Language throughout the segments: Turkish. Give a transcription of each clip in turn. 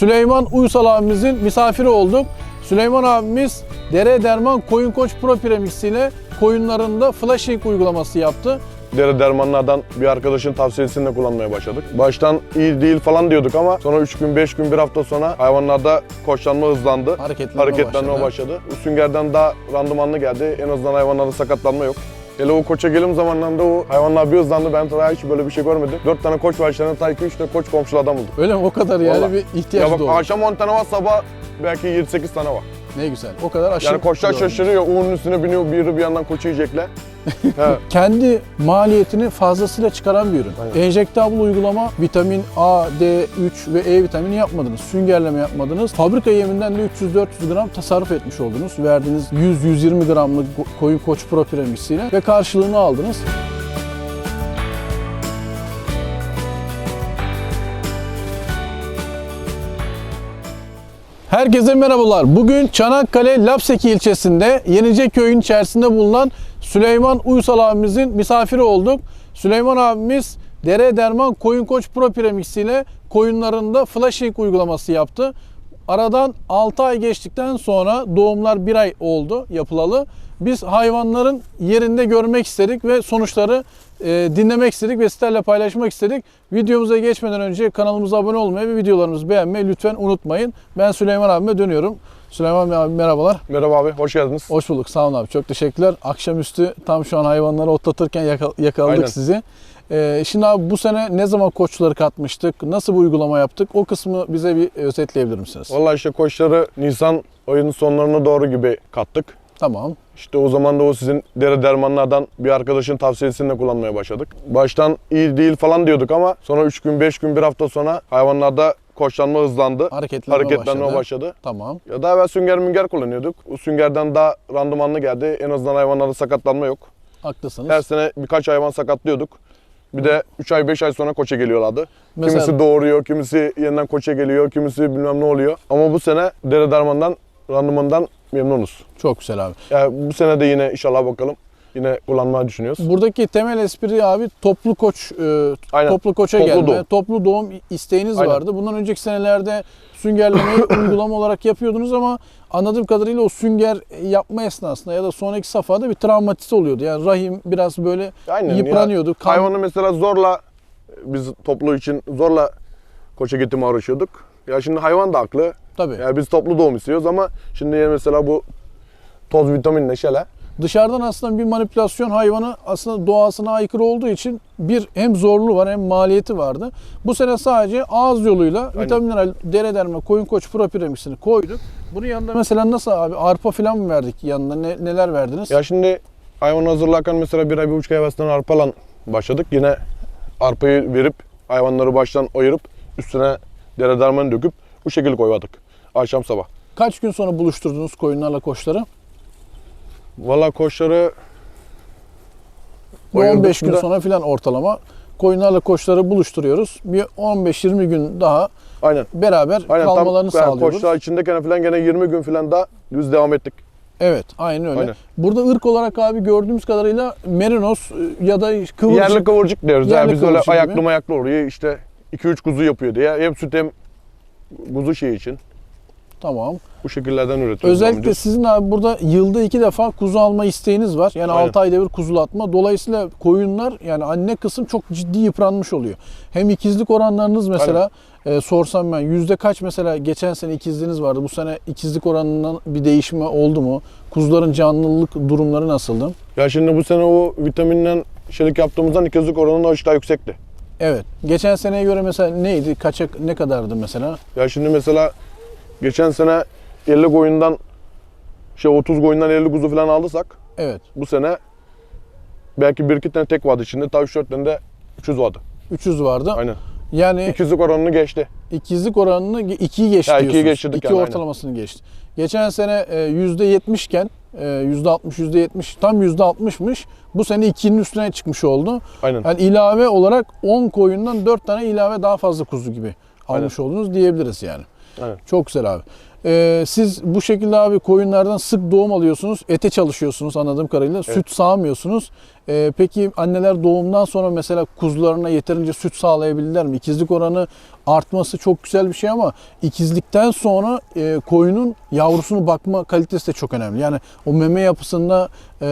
Süleyman Uysal abimizin misafiri olduk. Süleyman abimiz Dere Derman Koyun Koç Pro Premix ile koyunlarında flashing uygulaması yaptı. Dere dermanlardan bir arkadaşın tavsiyesiyle kullanmaya başladık. Baştan iyi değil falan diyorduk ama sonra 3 gün 5 gün bir hafta sonra hayvanlarda koçlanma hızlandı. Hareketlenme, Hareketlenme başladı. başladı. Süngerden daha randımanlı geldi. En azından hayvanlarda sakatlanma yok. Hele o koça gelim zamanlarında o hayvanlar bir hızlandı. Ben daha hiç böyle bir şey görmedim. 4 tane koç var içlerinde ta 2-3 tane koç komşulardan bulduk. Öyle mi? O kadar yani Vallahi. bir ihtiyaç Ya bak doğdu. akşam 10 tane var sabah belki 7-8 tane var. Ne güzel. O kadar aşırı. Yani koçlar şaşırıyor. Uğur'un üstüne biniyor. Biri bir yandan koçu yiyecekler. Kendi maliyetini fazlasıyla çıkaran bir ürün. Aynen. Enjektable uygulama vitamin A, D, 3 ve E vitamini yapmadınız. Süngerleme yapmadınız. Fabrika yeminden de 300-400 gram tasarruf etmiş oldunuz. Verdiğiniz 100-120 gramlık ko- koyun koç pro premixiyle ve karşılığını aldınız. Herkese merhabalar. Bugün Çanakkale Lapseki ilçesinde Yenice köyün içerisinde bulunan Süleyman Uysal abimizin misafiri olduk. Süleyman abimiz Dere Derman Koyun Koç Pro Premix ile koyunlarında flashing uygulaması yaptı. Aradan 6 ay geçtikten sonra doğumlar 1 ay oldu yapılalı. Biz hayvanların yerinde görmek istedik ve sonuçları e, dinlemek istedik ve sizlerle paylaşmak istedik. Videomuza geçmeden önce kanalımıza abone olmayı ve videolarımızı beğenmeyi lütfen unutmayın. Ben Süleyman abime dönüyorum. Süleyman abi merhabalar. Merhaba abi, hoş geldiniz. Hoş bulduk. Sağ olun abi. Çok teşekkürler. Akşamüstü tam şu an hayvanları otlatırken yaka- yakaladık Aynen. sizi. Ee, şimdi abi bu sene ne zaman koçları katmıştık? Nasıl bir uygulama yaptık? O kısmı bize bir özetleyebilir misiniz? Vallahi işte koçları Nisan ayının sonlarına doğru gibi kattık. Tamam. İşte o zaman da o sizin dere dermanlardan bir arkadaşın tavsiyesiyle kullanmaya başladık. Baştan iyi değil falan diyorduk ama sonra 3 gün 5 gün bir hafta sonra hayvanlarda koçlanma hızlandı. Hareketlenme, Hareketlenme başladı. başladı. Tamam. Ya daha evvel sünger münger kullanıyorduk. O süngerden daha randımanlı geldi. En azından hayvanlarda sakatlanma yok. Haklısınız. Her sene birkaç hayvan sakatlıyorduk. Bir de 3 ay 5 ay sonra koça geliyorlardı. Mesela- Kimisi doğuruyor, kimisi yeniden koça geliyor, kimisi bilmem ne oluyor. Ama bu sene dere dermandan, randımandan memnunuz. Çok güzel abi. Yani bu sene de yine inşallah bakalım. Yine kullanmayı düşünüyoruz. Buradaki temel espri abi toplu koç, e, Aynen. toplu koça Toplu gelme, doğum. toplu doğum isteğiniz Aynen. vardı. Bundan önceki senelerde süngerlemeyi uygulama olarak yapıyordunuz ama anladığım kadarıyla o sünger yapma esnasında ya da sonraki safhada bir travmatize oluyordu. Yani rahim biraz böyle Aynen. yıpranıyordu. Ya, Kan- hayvanı mesela zorla, biz toplu için zorla koça getirmeye uğraşıyorduk. Ya şimdi hayvan da haklı. Tabii. Yani biz toplu doğum istiyoruz ama şimdi mesela bu toz vitaminle şele Dışarıdan aslında bir manipülasyon hayvanı aslında doğasına aykırı olduğu için bir hem zorluğu var hem maliyeti vardı. Bu sene sadece ağız yoluyla vitamin mineral dere derme koyun koç pro premixini koyduk. Bunun yanında mesela nasıl abi arpa falan mı verdik yanında ne- neler verdiniz? Ya şimdi hayvanı hazırlarken mesela bir ay bir buçuk ay evvelsinden arpalan başladık. Yine arpayı verip hayvanları baştan ayırıp üstüne dere dermanı döküp bu şekilde koymadık. Akşam sabah. Kaç gün sonra buluşturdunuz koyunlarla koçları? Valla koçları Bir Ayırdık 15 bir gün sonra falan ortalama koyunlarla koçları buluşturuyoruz. Bir 15-20 gün daha aynen. beraber Aynen kalmalarını tam yani sağlıyoruz. koçlar içindeyken falan gene 20 gün falan daha düz devam ettik. Evet, aynen öyle. Aynen. Burada ırk olarak abi gördüğümüz kadarıyla merinos e, ya da kıvırcık. Yerli kıvırcık diyoruz. Yerli yani biz öyle gibi. ayaklı mayaklı oluyor. İşte 2-3 kuzu yapıyor diye. Hem süt hem kuzu şeyi için. Tamam. Bu şekillerden üretiyoruz. Özellikle sizin abi burada yılda iki defa kuzu alma isteğiniz var. Yani Aynen. 6 ayda bir kuzulatma. Dolayısıyla koyunlar yani anne kısım çok ciddi yıpranmış oluyor. Hem ikizlik oranlarınız mesela e, sorsam ben yüzde kaç mesela geçen sene ikizliğiniz vardı. Bu sene ikizlik oranından bir değişme oldu mu? Kuzuların canlılık durumları nasıldı? Ya şimdi bu sene o vitaminden şeylik yaptığımızdan ikizlik oranı da daha yüksekti. Evet. Geçen seneye göre mesela neydi? Kaça ne kadardı mesela? Ya şimdi mesela geçen sene 50 koyundan şey 30 koyundan 50 kuzu falan aldıysak Evet. bu sene belki bir iki tane tek vardı içinde. Ta 3-4 tane de 300 vardı. 300 vardı. Aynen. Yani İkizlik oranını geçti. ikizlik oranını 2'yi geçti Ya, ikiyi diyorsunuz. geçirdik İki yani, aynen. ortalamasını geçti. Geçen sene e, %70 iken e, %60, %70 tam %60'mış. Bu sene 2'nin üstüne çıkmış oldu. Aynen. Yani ilave olarak 10 koyundan 4 tane ilave daha fazla kuzu gibi almış oldunuz diyebiliriz yani. Evet. Çok güzel abi. Ee, siz bu şekilde abi koyunlardan sık doğum alıyorsunuz. Ete çalışıyorsunuz anladığım kadarıyla. Süt sağmıyorsunuz. Ee, peki anneler doğumdan sonra mesela kuzularına yeterince süt sağlayabilirler mi? İkizlik oranı artması çok güzel bir şey ama ikizlikten sonra e, koyunun yavrusunu bakma kalitesi de çok önemli. Yani o meme yapısında e,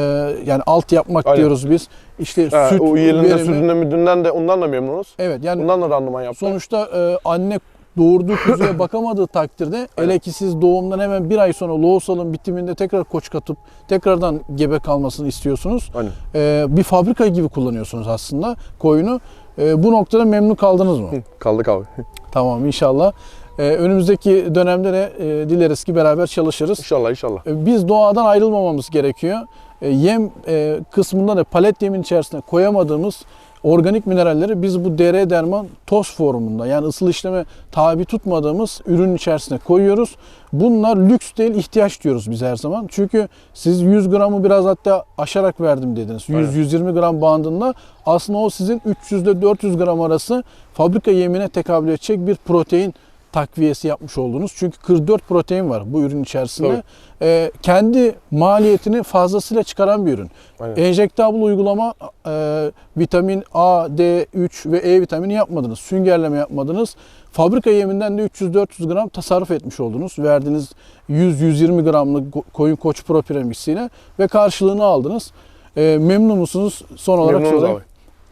yani alt yapmak Aynen. diyoruz biz. İşte Ha, süt o yelinde verimi- sütünden müdünden de ondan da memnunuz. Evet yani Bundan da randıman yaptı. Sonuçta e, anne doğurduğu kuzuya bakamadığı takdirde hele ki siz doğumdan hemen bir ay sonra loğusalın bitiminde tekrar koç katıp tekrardan gebe kalmasını istiyorsunuz. Aynen. E, bir fabrika gibi kullanıyorsunuz aslında koyunu. E, bu noktada memnun kaldınız mı? Kaldık abi. tamam inşallah. E, önümüzdeki dönemde de e, dileriz ki beraber çalışırız. İnşallah inşallah. E, Biz doğadan ayrılmamamız gerekiyor. E, Yem e, kısmında da palet yemin içerisine koyamadığımız organik mineralleri biz bu dere derman toz formunda yani ısıl işleme tabi tutmadığımız ürün içerisine koyuyoruz. Bunlar lüks değil ihtiyaç diyoruz biz her zaman. Çünkü siz 100 gramı biraz hatta aşarak verdim dediniz. Aynen. 100-120 gram bandında aslında o sizin 300 ile 400 gram arası fabrika yemine tekabül edecek bir protein takviyesi yapmış oldunuz. Çünkü 44 protein var bu ürün içerisinde. Tabii. Ee, kendi maliyetini fazlasıyla çıkaran bir ürün. Aynen. Enjektable uygulama e, vitamin A, D, 3 ve E vitamini yapmadınız. Süngerleme yapmadınız. Fabrika yeminden de 300-400 gram tasarruf etmiş oldunuz. Verdiğiniz 100-120 gramlık ko- koyun koç pro premiksiyle ve karşılığını aldınız. Ee, memnun musunuz? Son olarak Memnunuz.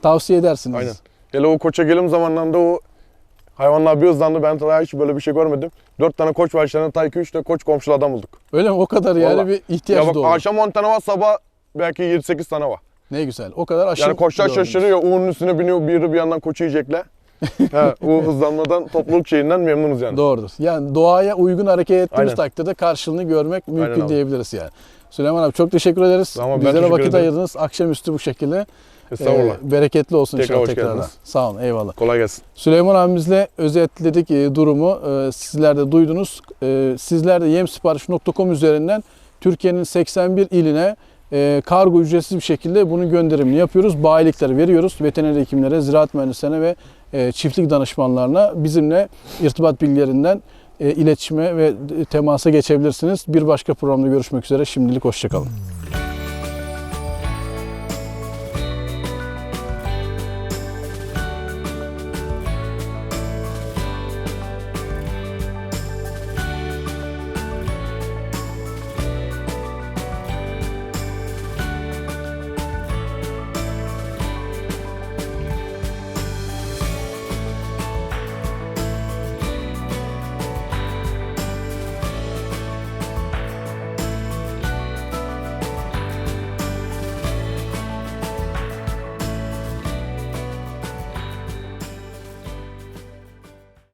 Tavsiye edersiniz. Aynen. Hele o koça gelim zamanlarında o hayvanlar bir hızlandı. Ben daha hiç böyle bir şey görmedim. Dört tane koç var içlerinde ta iki üç de koç komşulu adam bulduk. Öyle mi? O kadar yani Vallahi. bir ihtiyaç ya bak doğdu. akşam 10 tane var sabah belki 7-8 tane var. Ne güzel. O kadar aşırı. Yani koçlar gördünüz. şaşırıyor. Uğur'un üstüne biniyor. Biri bir yandan koçu yiyecekler. o hızlanmadan topluluk şeyinden memnunuz yani. Doğrudur. Yani doğaya uygun hareket ettiğimiz Aynen. takdirde karşılığını görmek mümkün Aynen abi. diyebiliriz yani. Süleyman abi çok teşekkür ederiz. Tamam, ben Bizlere teşekkür vakit ederim. ayırdınız. Akşamüstü bu şekilde. Estağfurullah. Ee, bereketli olsun Tekrar inşallah tekrardan. geldiniz. Sağ olun. Eyvallah. Kolay gelsin. Süleyman abimizle özetledik e, durumu. E, sizler de duydunuz. E, sizler de yemsipariş.com üzerinden Türkiye'nin 81 iline e, kargo ücretsiz bir şekilde bunun gönderimini yapıyoruz. Bayilikleri veriyoruz. Veteriner hekimlere, ziraat mühendislerine ve e, çiftlik danışmanlarına bizimle irtibat bilgilerinden e, iletişime ve temasa geçebilirsiniz. Bir başka programda görüşmek üzere. Şimdilik hoşçakalın.